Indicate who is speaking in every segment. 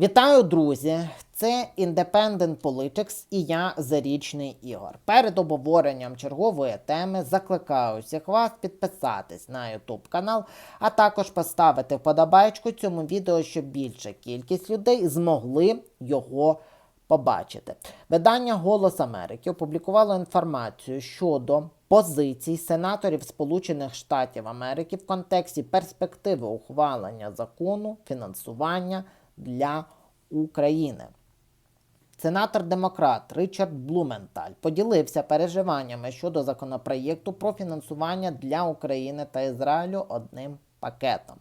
Speaker 1: Вітаю, друзі! Це Independent Politics і я Зарічний Ігор. Перед обговоренням чергової теми закликаю всіх вас підписатись на YouTube канал, а також поставити вподобайку цьому відео, щоб більша кількість людей змогли його побачити. Видання Голос Америки опублікувало інформацію щодо позицій сенаторів Сполучених Штатів Америки в контексті перспективи ухвалення закону фінансування для України. Сенатор-демократ Ричард Блументаль поділився переживаннями щодо законопроєкту про фінансування для України та Ізраїлю одним пакетом.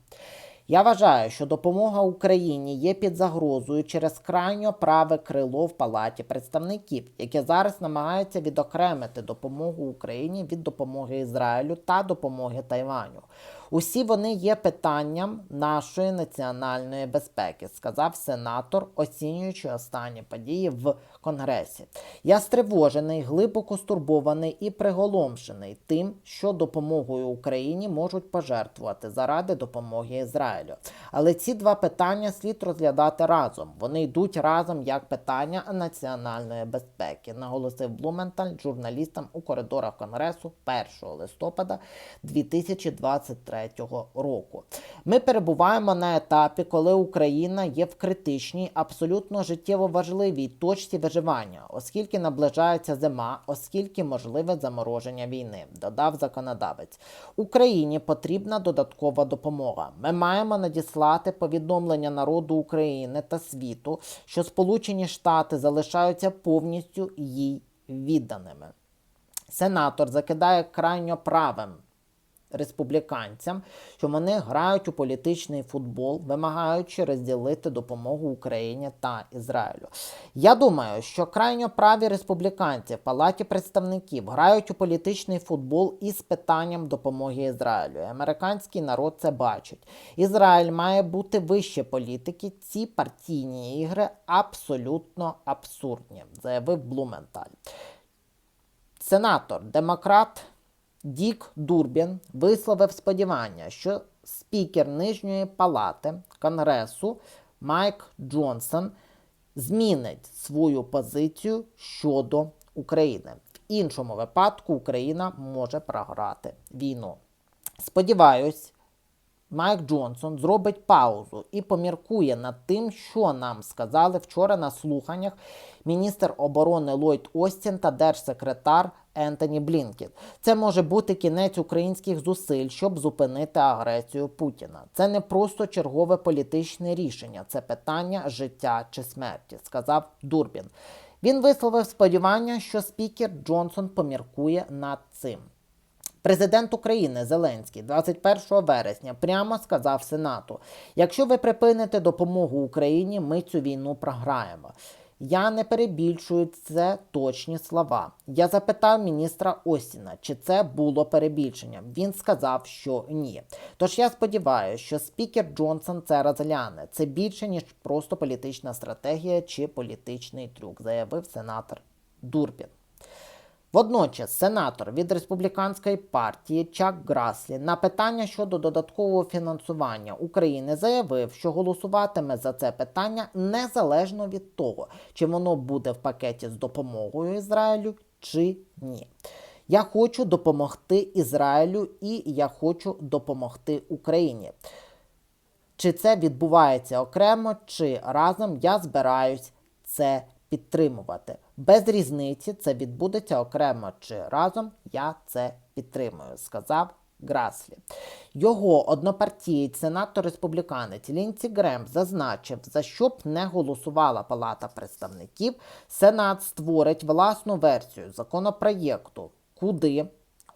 Speaker 1: Я вважаю, що допомога Україні є під загрозою через крайньо праве крило в Палаті представників, яке зараз намагається відокремити допомогу Україні від допомоги Ізраїлю та допомоги Тайваню. Усі вони є питанням нашої національної безпеки, сказав сенатор, оцінюючи останні події в Конгресі. Я стривожений, глибоко стурбований і приголомшений тим, що допомогою Україні можуть пожертвувати заради допомоги Ізраїлю. Але ці два питання слід розглядати разом. Вони йдуть разом як питання національної безпеки, наголосив Блументаль журналістам у коридорах Конгресу 1 листопада 2023 року. Ми перебуваємо на етапі, коли Україна є в критичній, абсолютно життєво важливій точці виживання, оскільки наближається зима, оскільки можливе замороження війни, додав законодавець. Україні потрібна додаткова допомога. Ми маємо надіслати повідомлення народу України та світу, що Сполучені Штати залишаються повністю їй відданими. Сенатор закидає крайньо правим республіканцям, що вони грають у політичний футбол, вимагаючи розділити допомогу Україні та Ізраїлю. Я думаю, що крайньо праві республіканці в Палаті представників грають у політичний футбол із питанням допомоги Ізраїлю. Американський народ це бачить. Ізраїль має бути вище політики. Ці партійні ігри абсолютно абсурдні, заявив Блументаль. Сенатор, демократ Дік Дурбін висловив сподівання, що спікер Нижньої палати Конгресу Майк Джонсон змінить свою позицію щодо України. В іншому випадку Україна може програти війну. Сподіваюсь, Майк Джонсон зробить паузу і поміркує над тим, що нам сказали вчора на слуханнях міністр оборони Ллойд Остін та держсекретар Ентоні Блінкет. Це може бути кінець українських зусиль, щоб зупинити агресію Путіна. Це не просто чергове політичне рішення, це питання життя чи смерті, сказав Дурбін. Він висловив сподівання, що спікер Джонсон поміркує над цим. Президент України Зеленський 21 вересня прямо сказав Сенату: якщо ви припините допомогу Україні, ми цю війну програємо. Я не перебільшую це точні слова. Я запитав міністра Остіна, чи це було перебільшенням. Він сказав, що ні. Тож я сподіваюся, що спікер Джонсон це розгляне. Це більше ніж просто політична стратегія чи політичний трюк, заявив сенатор Дурбін. Водночас сенатор від республіканської партії Чак Граслі на питання щодо додаткового фінансування України заявив, що голосуватиме за це питання незалежно від того, чи воно буде в пакеті з допомогою Ізраїлю чи ні. Я хочу допомогти Ізраїлю і я хочу допомогти Україні. Чи це відбувається окремо, чи разом я збираюсь це підтримувати. Без різниці це відбудеться окремо чи разом. Я це підтримую, сказав Граслі. Його однопартієць, сенатор республіканець Лінці Грем зазначив, за що б не голосувала Палата представників, Сенат створить власну версію законопроєкту, куди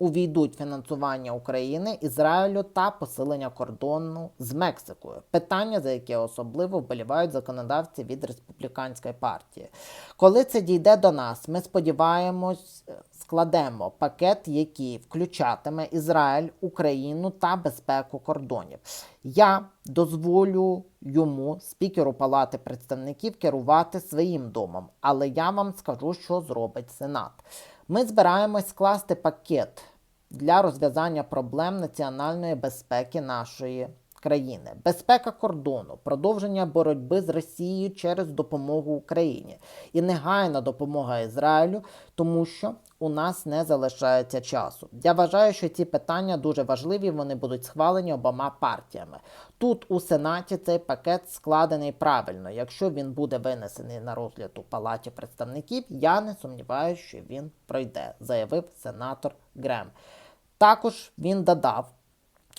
Speaker 1: увійдуть фінансування України, Ізраїлю та посилення кордону з Мексикою. Питання, за яке особливо вболівають законодавці від республіканської партії. Коли це дійде до нас, ми сподіваємось, складемо пакет, який включатиме Ізраїль, Україну та безпеку кордонів. Я дозволю йому, спікеру Палати представників, керувати своїм домом, але я вам скажу, що зробить Сенат. Ми збираємось скласти пакет для розв'язання проблем національної безпеки нашої країни, безпека кордону, продовження боротьби з Росією через допомогу Україні і негайна допомога Ізраїлю, тому що у нас не залишається часу. Я вважаю, що ці питання дуже важливі. Вони будуть схвалені обома партіями. Тут у Сенаті цей пакет складений правильно. Якщо він буде винесений на розгляд у Палаті представників, я не сумніваюся, що він пройде, заявив сенатор Грем. Також він додав,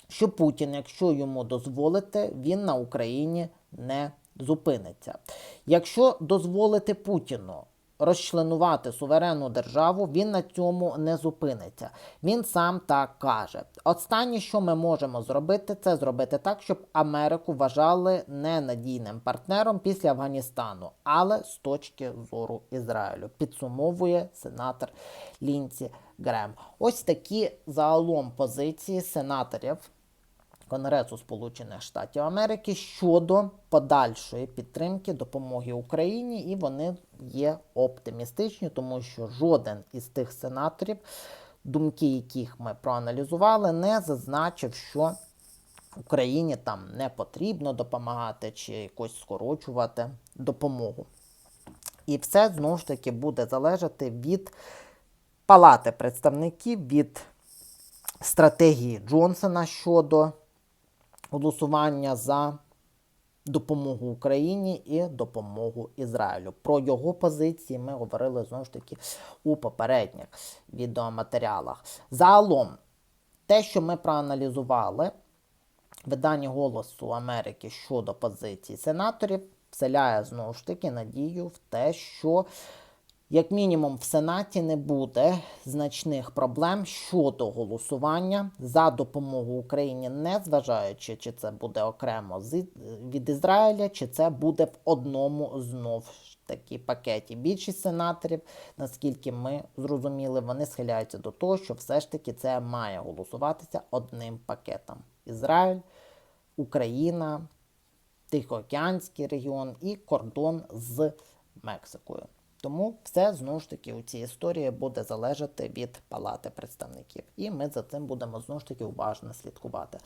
Speaker 1: що Путін, якщо йому дозволити, він на Україні не зупиниться. Якщо дозволити Путіну розчленувати суверенну державу, він на цьому не зупиниться. Він сам так каже. Останнє, що ми можемо зробити, це зробити так, щоб Америку вважали ненадійним партнером після Афганістану, але з точки зору Ізраїлю, підсумовує сенатор Лінці Грем. Ось такі загалом позиції сенаторів. Конгресу Сполучених Штатів Америки щодо подальшої підтримки допомоги Україні, і вони є оптимістичні, тому що жоден із тих сенаторів, думки яких ми проаналізували, не зазначив, що Україні там не потрібно допомагати чи якось скорочувати допомогу. І все знову ж таки буде залежати від Палати представників, від стратегії Джонсона щодо голосування за допомогу Україні і допомогу Ізраїлю. Про його позиції ми говорили знову ж таки у попередніх відеоматеріалах. Загалом, те, що ми проаналізували, видання Голосу Америки щодо позицій сенаторів, вселяє знову ж таки надію в те, що як мінімум в Сенаті не буде значних проблем щодо голосування за допомогу Україні, не зважаючи, чи це буде окремо від Ізраїля, чи це буде в одному знов ж таки пакеті. Більшість сенаторів, наскільки ми зрозуміли, вони схиляються до того, що все ж таки це має голосуватися одним пакетом: Ізраїль, Україна, Тихоокеанський регіон і кордон з Мексикою. Тому все знову ж таки у цій історії буде залежати від палати представників. І ми за цим будемо знову ж таки уважно слідкувати.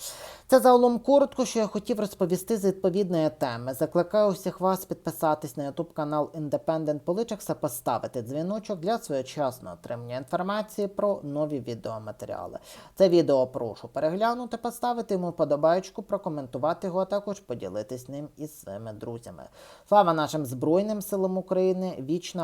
Speaker 1: Це загалом коротко, що я хотів розповісти з відповідної теми. Закликаю всіх вас підписатись на YouTube канал Independent Politics, а поставити дзвіночок для своєчасного отримання інформації про нові відеоматеріали. Це відео прошу переглянути, поставити йому подобаєчку, прокоментувати його, а також поділитись ним із своїми друзями. Слава нашим Збройним силам України!